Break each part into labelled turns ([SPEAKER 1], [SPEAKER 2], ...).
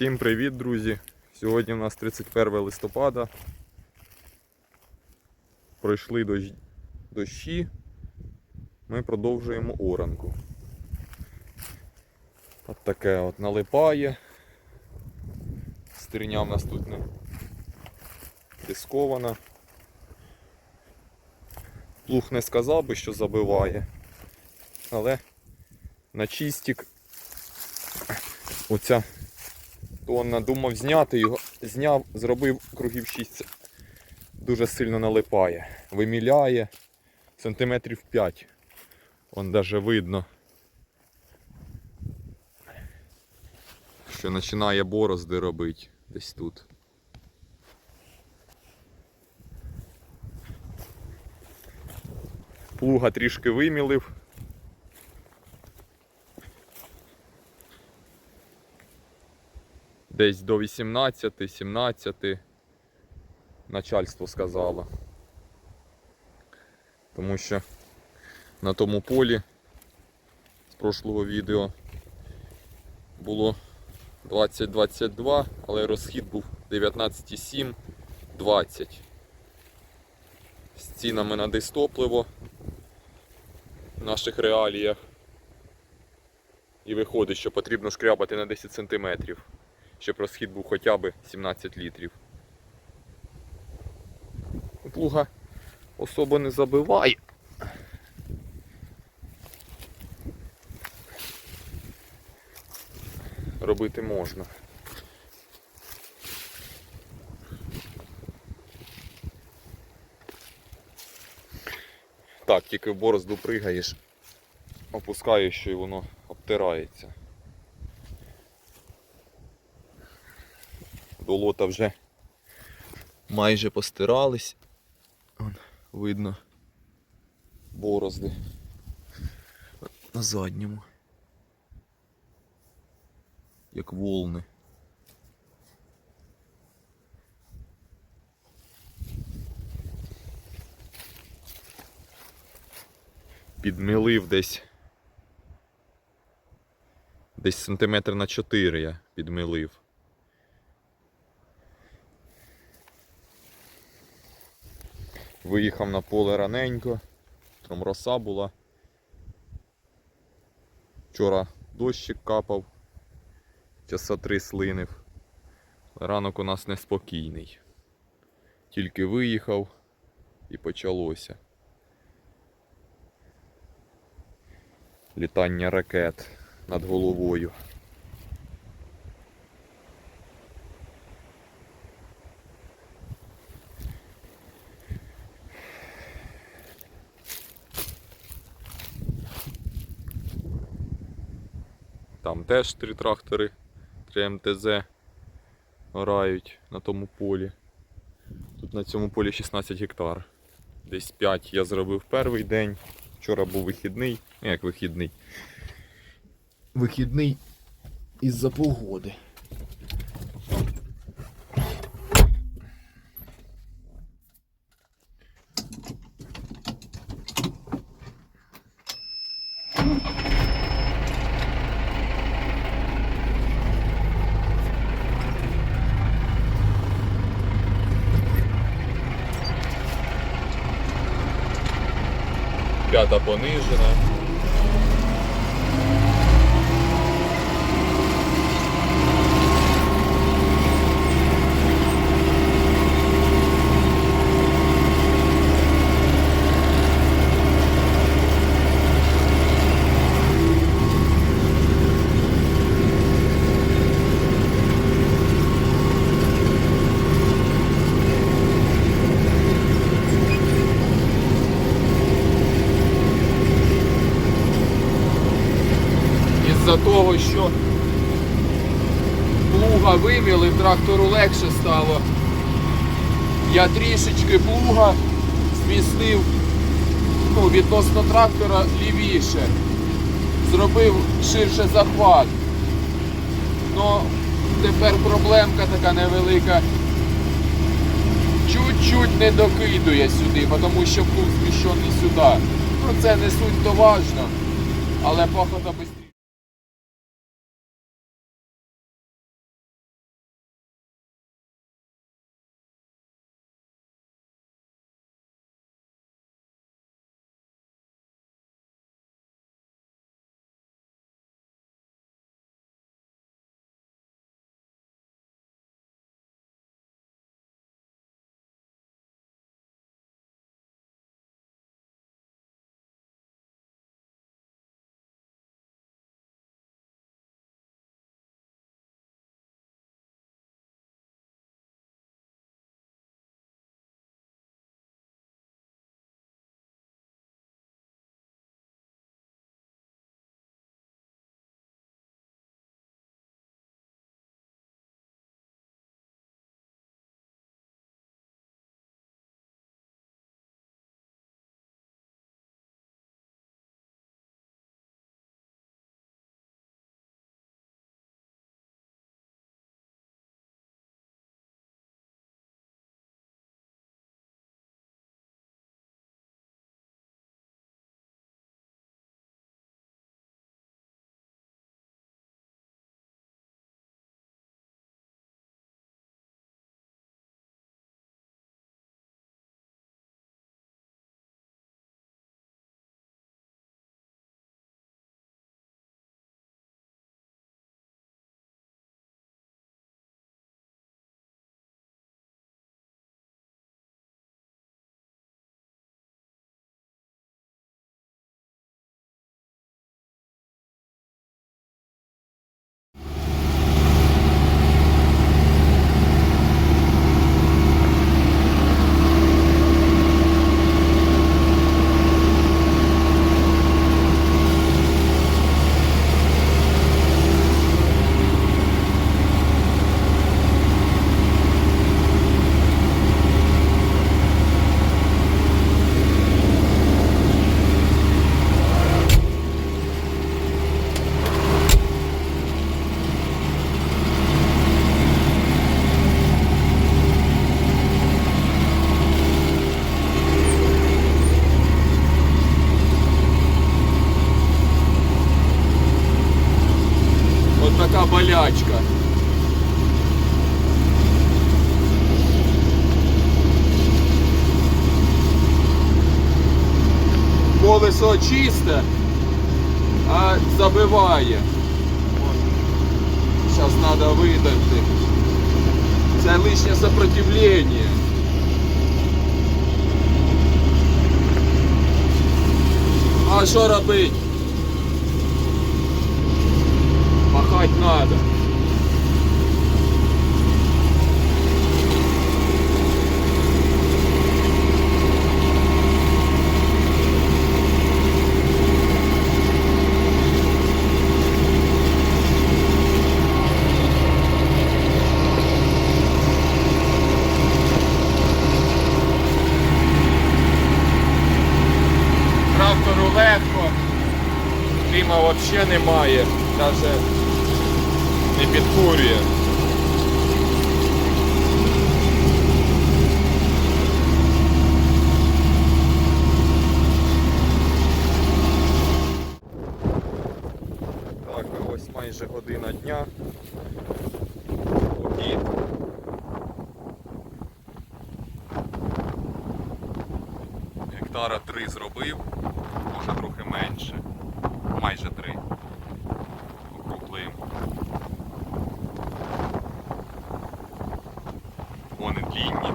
[SPEAKER 1] Всім привіт, друзі! Сьогодні у нас 31 листопада. Пройшли дощ... дощі. Ми продовжуємо оранку. От таке от налипає. Стерня в нас тут не дискована. Плуг не сказав би, що забиває, але на чистік оця тонна думав зняти його, зняв, зробив кругів 6. Дуже сильно налипає. Виміляє сантиметрів 5. Вон даже видно. Що починає борозди робити десь тут. Плуга трішки вимілив. Десь до 18-17 начальство сказало. Тому що на тому полі з прошлого відео було 20-22, але розхід був 19,7 20. З цінами на дистопливо в наших реаліях. І виходить, що потрібно шкрябати на 10 см, щоб розхід був хоча б 17 літрів. Плуга особо не забиває. Робити можна. Так, тільки в борозду пригаєш, опускаєш, що і воно обтирається. Долота вже майже постирались. Видно борозди на задньому. Як волни. Підмилив десь. Десь сантиметр на 4 я підмилив. Виїхав на поле раненько, там роса була. Вчора дощик капав, часа три слинив. Ранок у нас неспокійний. Тільки виїхав і почалося. Літання ракет над головою. Там теж три трактори, три МТЗ грають на тому полі. Тут на цьому полі 16 гектар. Десь 5 я зробив перший день. Вчора був вихідний. Як вихідний? Вихідний із-за погоди. П'ята понижена. Із-за того, що плуга виміли, трактору легше стало. Я трішечки плуга змістив ну, відносно трактора лівіше. Зробив ширше захват. Ну, тепер проблемка така невелика. Чуть-чуть не докидує сюди, тому що плуг зміщений сюди. Ну це не суть то важно, але пахота без. Така болячка. Колесо чисте, а забиває. Зараз треба видати. Це лишнє сопротивлення. А що робить? Махать надо. Трактору легко. Кліма немає. Навіть не підкурює. Так, ось майже година дня. Гектара три зробив, може трохи менше. Майже три. Округлим. Вони длінні.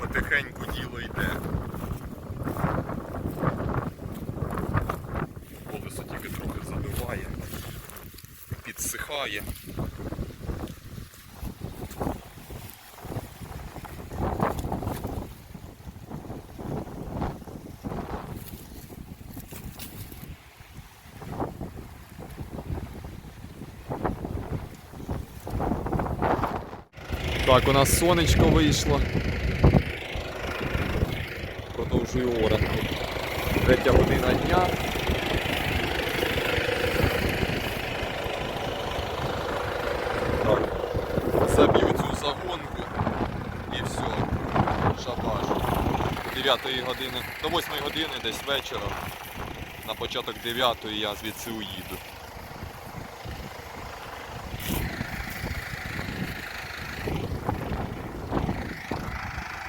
[SPEAKER 1] Потихеньку діло йде. Колесо тільки трохи забиває, підсихає. Так, у нас сонечко вийшло. Продовжую оранку. Третя година дня. Так. Заб'ю цю загонку і все. Шабаш. До 9 години, до 8 години десь вечора. На початок 9 я звідси уїду.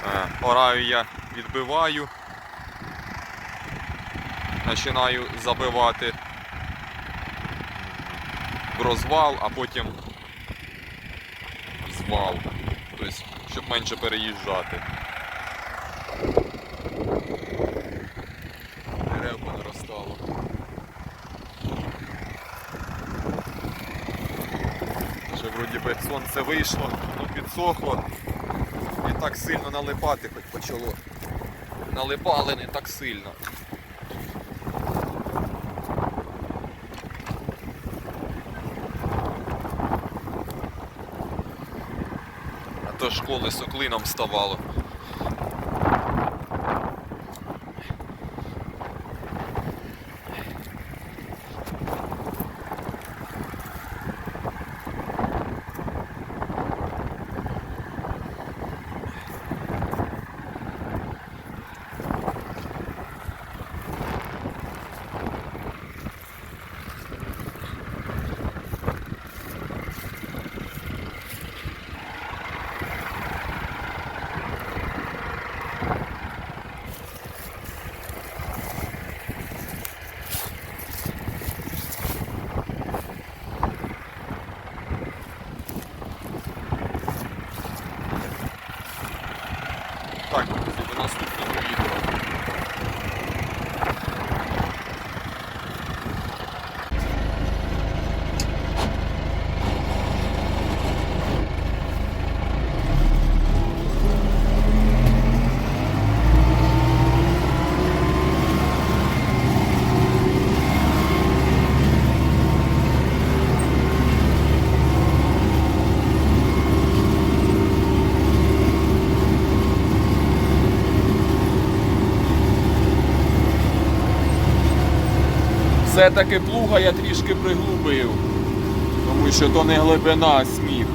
[SPEAKER 1] Е, Ораю я відбиваю. Починаю забивати в розвал, а потім звал. Тобто, щоб менше переїжджати. Понаростало. Ще вроді би сонце вийшло, ну підсохло. Не так сильно налипати хоч почало. Налипали не так сильно. А то ж колесо клином ставало. Так, друзі, наступного відео. Все-таки плуга я трішки приглубив, тому що то не глибина, а сміх.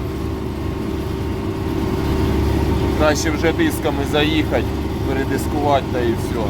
[SPEAKER 1] Краще вже дисками заїхати, передискувати та і все.